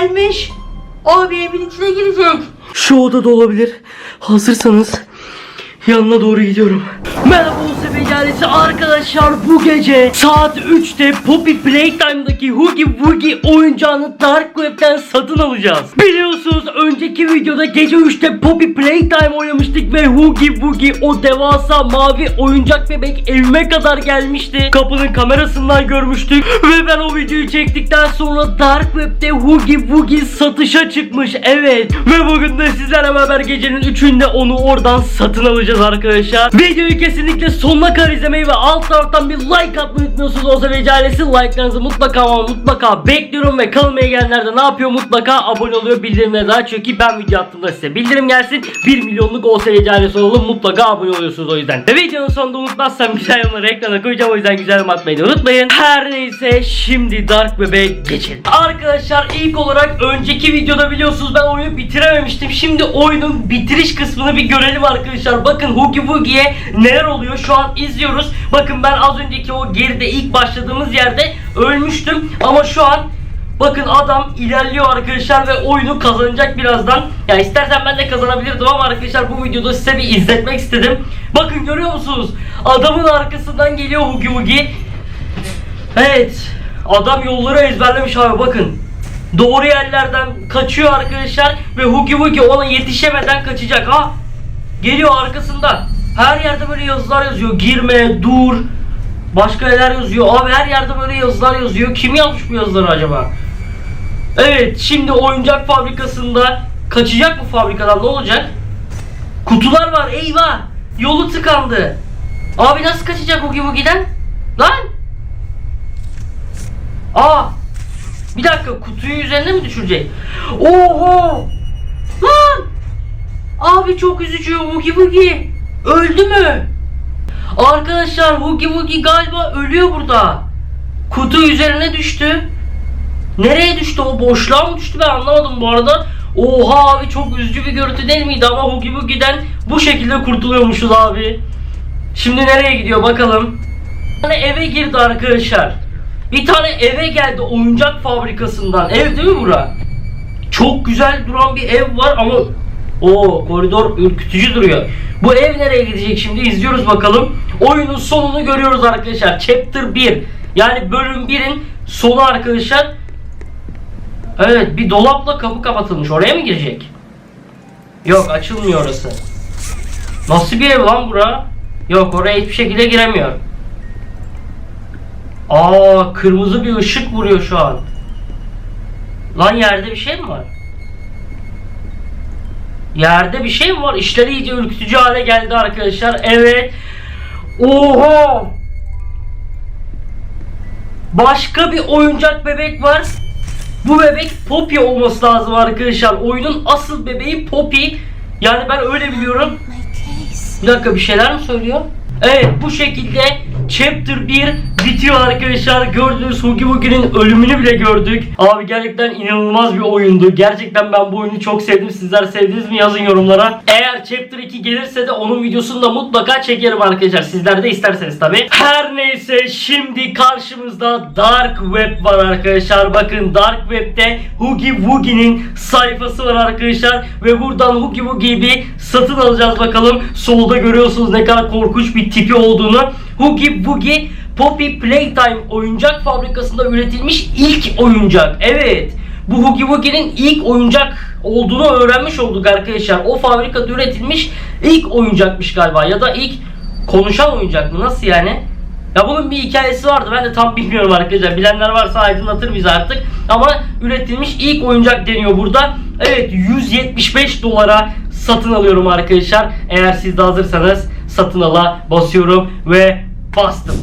gelmiş. Abi evin içine girecek. Şu odada olabilir. Hazırsanız yanına doğru gidiyorum. Merhaba Becerisi arkadaşlar bu gece saat 3'te Poppy Playtime'daki Huggy Wuggy oyuncağını Dark Web'den satın alacağız. Biliyorsunuz önceki videoda gece 3'te Poppy Playtime oynamıştık ve Huggy Wuggy o devasa mavi oyuncak bebek evime kadar gelmişti. Kapının kamerasından görmüştük ve ben o videoyu çektikten sonra Dark Web'de Huggy Wuggy satışa çıkmış. Evet ve bugün de sizlerle beraber gecenin 3'ünde onu oradan satın alacağız arkadaşlar. Videoyu kesinlikle sonuna kadar izlemeyi ve alt taraftan bir like atmayı unutmuyorsunuz. O zaman ailesi like'larınızı mutlaka ama mutlaka bekliyorum ve kanalıma gelenler de ne yapıyor mutlaka abone oluyor bildirimleri daha çünkü ben video attığımda size bildirim gelsin 1 milyonluk OSV ailesi olalım mutlaka abone oluyorsunuz o yüzden. Ve videonun sonunda unutmazsam güzel yorumları ekrana koyacağım o yüzden güzel yorum atmayı da unutmayın. Her neyse şimdi Dark Web'e geçelim. Arkadaşlar ilk olarak önceki videoda biliyorsunuz ben oyunu bitirememiştim. Şimdi oyunun bitiriş kısmını bir görelim arkadaşlar. Bakın Huggy Wuggy'ye neler oluyor şu an izliyoruz. Bakın ben az önceki o geride ilk başladığımız yerde ölmüştüm. Ama şu an Bakın adam ilerliyor arkadaşlar ve oyunu kazanacak birazdan. Ya istersen ben de kazanabilirdim ama arkadaşlar bu videoda size bir izletmek istedim. Bakın görüyor musunuz? Adamın arkasından geliyor Huggy Wuggy. Evet. Adam yolları ezberlemiş abi bakın. Doğru yerlerden kaçıyor arkadaşlar ve Huggy Wuggy ona yetişemeden kaçacak ha. Geliyor arkasında. Her yerde böyle yazılar yazıyor. Girme, dur. Başka neler yazıyor? Abi her yerde böyle yazılar yazıyor. Kim yazmış bu yazıları acaba? Evet, şimdi oyuncak fabrikasında kaçacak mı fabrikadan ne olacak? Kutular var. Eyvah! Yolu tıkandı. Abi nasıl kaçacak Huggy Wuggy'den? Lan! Aa! Bir dakika kutuyu üzerine mi düşürecek? Oho! Lan! Abi çok üzücü Huggy Wuggy. Öldü mü? Arkadaşlar Huggy Wuggy galiba ölüyor burada. Kutu üzerine düştü. Nereye düştü o boşluğa mı düştü ben anlamadım bu arada. Oha abi çok üzücü bir görüntü değil miydi ama Huggy Wuggy'den bu şekilde kurtuluyormuşuz abi. Şimdi nereye gidiyor bakalım. Bir tane eve girdi arkadaşlar. Bir tane eve geldi oyuncak fabrikasından. Ev değil mi bura? Çok güzel duran bir ev var ama o koridor ürkütücü duruyor. Bu ev nereye gidecek şimdi izliyoruz bakalım. Oyunun sonunu görüyoruz arkadaşlar. Chapter 1 yani bölüm 1'in sonu arkadaşlar. Evet bir dolapla kapı kapatılmış. Oraya mı girecek? Yok açılmıyor orası. Nasıl bir ev lan bura? Yok oraya hiçbir şekilde giremiyor. Aa kırmızı bir ışık vuruyor şu an. Lan yerde bir şey mi var? Yerde bir şey mi var? İşleri iyice ürkütücü hale geldi arkadaşlar. Evet. Oha! Başka bir oyuncak bebek var. Bu bebek Poppy olması lazım arkadaşlar. Oyunun asıl bebeği Poppy. Yani ben öyle biliyorum. Bir dakika bir şeyler mi söylüyor? Evet bu şekilde Chapter 1 bitiyor arkadaşlar. Gördüğünüz Huggy Wuggy'nin ölümünü bile gördük. Abi gerçekten inanılmaz bir oyundu. Gerçekten ben bu oyunu çok sevdim. Sizler sevdiniz mi yazın yorumlara. Eğer Chapter 2 gelirse de onun videosunu da mutlaka çekerim arkadaşlar. Sizler de isterseniz tabi. Her neyse şimdi karşımızda Dark Web var arkadaşlar. Bakın Dark Web'de Huggy Wuggy'nin sayfası var arkadaşlar. Ve buradan Huggy Wuggy'yi bir satın alacağız bakalım. Solda görüyorsunuz ne kadar korkunç bir tipi olduğunu. Huggy Wuggy Poppy Playtime oyuncak fabrikasında üretilmiş ilk oyuncak. Evet. Bu Huggy Wuggy'nin ilk oyuncak olduğunu öğrenmiş olduk arkadaşlar. O fabrikada üretilmiş ilk oyuncakmış galiba ya da ilk konuşan oyuncak mı? Nasıl yani? Ya bunun bir hikayesi vardı. Ben de tam bilmiyorum arkadaşlar. Bilenler varsa aydınlatır bizi artık. Ama üretilmiş ilk oyuncak deniyor burada. Evet 175 dolara satın alıyorum arkadaşlar. Eğer siz de hazırsanız satın ala basıyorum ve bastım.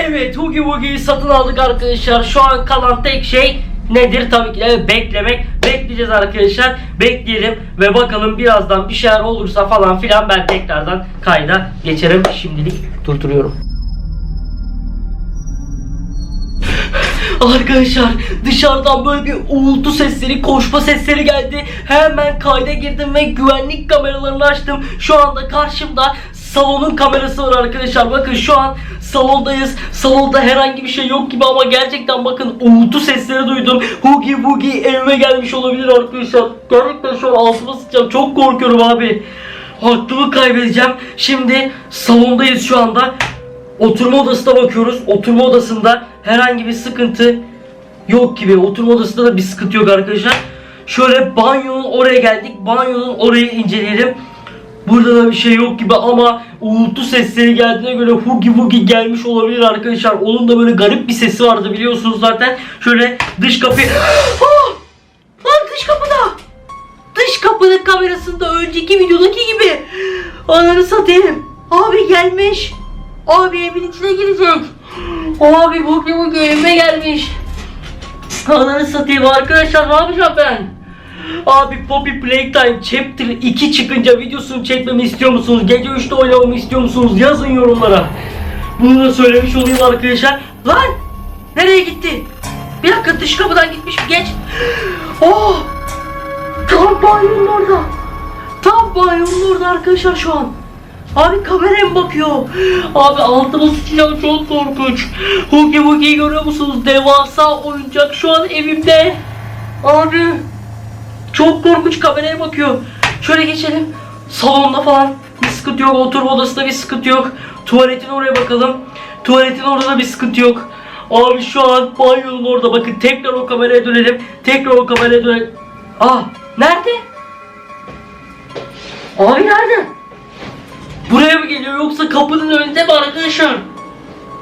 Evet Huggy Wuggy'yi satın aldık arkadaşlar. Şu an kalan tek şey nedir? Tabii ki de beklemek. Bekleyeceğiz arkadaşlar. Bekleyelim ve bakalım birazdan bir şeyler olursa falan filan ben tekrardan kayda geçerim. Şimdilik durduruyorum. Arkadaşlar dışarıdan böyle bir uğultu sesleri, koşma sesleri geldi. Hemen kayda girdim ve güvenlik kameralarını açtım. Şu anda karşımda salonun kamerası var arkadaşlar. Bakın şu an salondayız. Salonda herhangi bir şey yok gibi ama gerçekten bakın uğultu sesleri duydum. Hugi Wugi evime gelmiş olabilir arkadaşlar. Gerçekten şu an altıma sıçacağım. Çok korkuyorum abi. Aklımı kaybedeceğim. Şimdi salondayız şu anda. Oturma odasına bakıyoruz. Oturma odasında herhangi bir sıkıntı yok gibi. Oturma odasında da bir sıkıntı yok arkadaşlar. Şöyle banyonun oraya geldik. Banyonun orayı inceleyelim. Burada da bir şey yok gibi ama uğultu sesleri geldiğine göre Hugi Wugi gelmiş olabilir arkadaşlar. Onun da böyle garip bir sesi vardı biliyorsunuz zaten. Şöyle dış kapıyı... Ah! Lan dış kapıda! Dış kapının kamerasında önceki videodaki gibi. Ananı satayım. Abi gelmiş. Abi evin içine girecek. Abi Hugi Wugi evime gelmiş. Ananı satayım arkadaşlar ne yapacağım ben? Abi Poppy Playtime Chapter 2 çıkınca videosunu çekmemi istiyor musunuz? Gece 3'te oynamamı istiyor musunuz? Yazın yorumlara. Bunu da söylemiş olayım arkadaşlar. Lan! Nereye gitti? Bir dakika dış kapıdan gitmiş geç. Oh! Tam banyonun orada. Tam banyonun orada arkadaşlar şu an. Abi kameraya mı bakıyor? Abi altıma sıçacağım çok korkunç. Hugi Wugi'yi görüyor musunuz? Devasa oyuncak şu an evimde. Abi çok korkunç kameraya bakıyor. Şöyle geçelim. Salonda falan bir sıkıntı yok. Oturma odasında bir sıkıntı yok. Tuvaletin oraya bakalım. Tuvaletin orada da bir sıkıntı yok. Abi şu an banyonun orada. Bakın tekrar o kameraya dönelim. Tekrar o kameraya dönelim. Aa nerede? Abi nerede? Buraya mı geliyor yoksa kapının önünde mi arkadaşlar?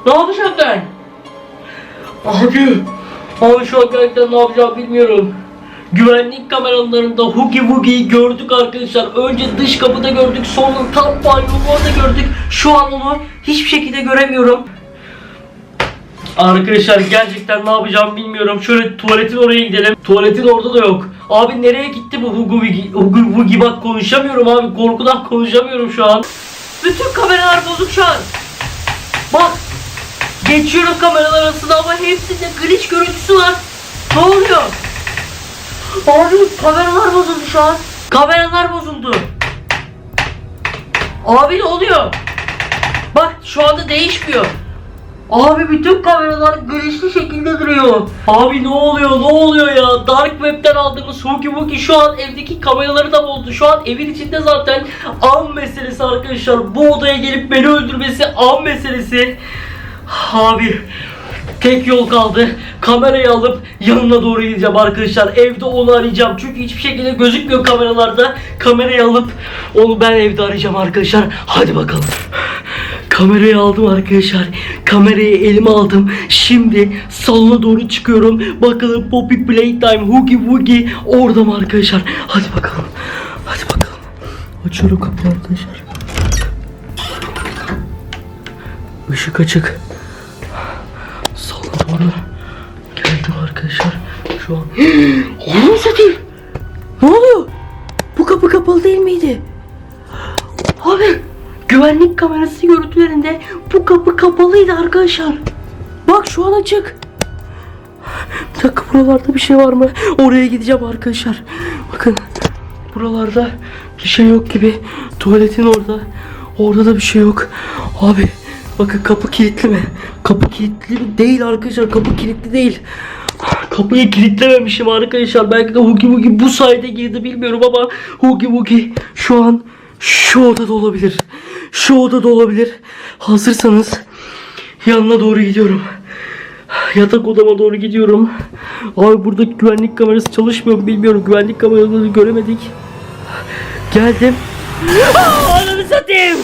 Ne yapacağım? Abi, abi şu an gerçekten ne yapacağım bilmiyorum. Güvenlik kameralarında Hugi Wugi'yi gördük arkadaşlar. Önce dış kapıda gördük, sonra tam banyonun orada gördük. Şu an onu hiçbir şekilde göremiyorum. Arkadaşlar gerçekten ne yapacağım bilmiyorum. Şöyle tuvaletin oraya gidelim. Tuvaletin orada da yok. Abi nereye gitti bu Hugi Wugi? Hugi Wugi bak konuşamıyorum abi. Korkudan konuşamıyorum şu an. Bütün kameralar bozuk şu an. Bak. Geçiyorum kameralar arasında ama hepsinde glitch görüntüsü var. Ne oluyor? Abi kameralar bozuldu şu an. Kameralar bozuldu. Abi ne oluyor? Bak şu anda değişmiyor. Abi bütün kameralar glitchli şekilde duruyor. Abi ne oluyor ne oluyor ya? Dark Web'den aldığımız Hugi Wugi şu an evdeki kameraları da bozdu. Şu an evin içinde zaten an meselesi arkadaşlar. Bu odaya gelip beni öldürmesi an meselesi. Abi tek yol kaldı. Kamerayı alıp yanına doğru gideceğim arkadaşlar. Evde onu arayacağım. Çünkü hiçbir şekilde gözükmüyor kameralarda. Kamerayı alıp onu ben evde arayacağım arkadaşlar. Hadi bakalım. Kamerayı aldım arkadaşlar. Kamerayı elime aldım. Şimdi salona doğru çıkıyorum. Bakalım Poppy Playtime, Hugi Wugi orada mı arkadaşlar? Hadi bakalım. Hadi bakalım. Açıyorum kapıyı arkadaşlar. Işık açık. Doğru geldim arkadaşlar. Şu an. Oğlum satayım. Ne oluyor? Bu kapı kapalı değil miydi? Abi güvenlik kamerası görüntülerinde bu kapı kapalıydı arkadaşlar. Bak şu an açık. Bir dakika buralarda bir şey var mı? Oraya gideceğim arkadaşlar. Bakın buralarda bir şey yok gibi. Tuvaletin orada. Orada da bir şey yok. Abi bakın kapı kilitli mi? Kapı kilitli? Değil arkadaşlar kapı kilitli değil. Kapıyı kilitlememişim arkadaşlar. Belki de Hugi Wugi bu sayede girdi bilmiyorum ama Hugi Wugi şu an şu odada olabilir. Şu odada olabilir. Hazırsanız yanına doğru gidiyorum. Yatak odama doğru gidiyorum. Abi burada güvenlik kamerası çalışmıyor bilmiyorum. Güvenlik kameralarını göremedik. Geldim. Aa, ananı satayım.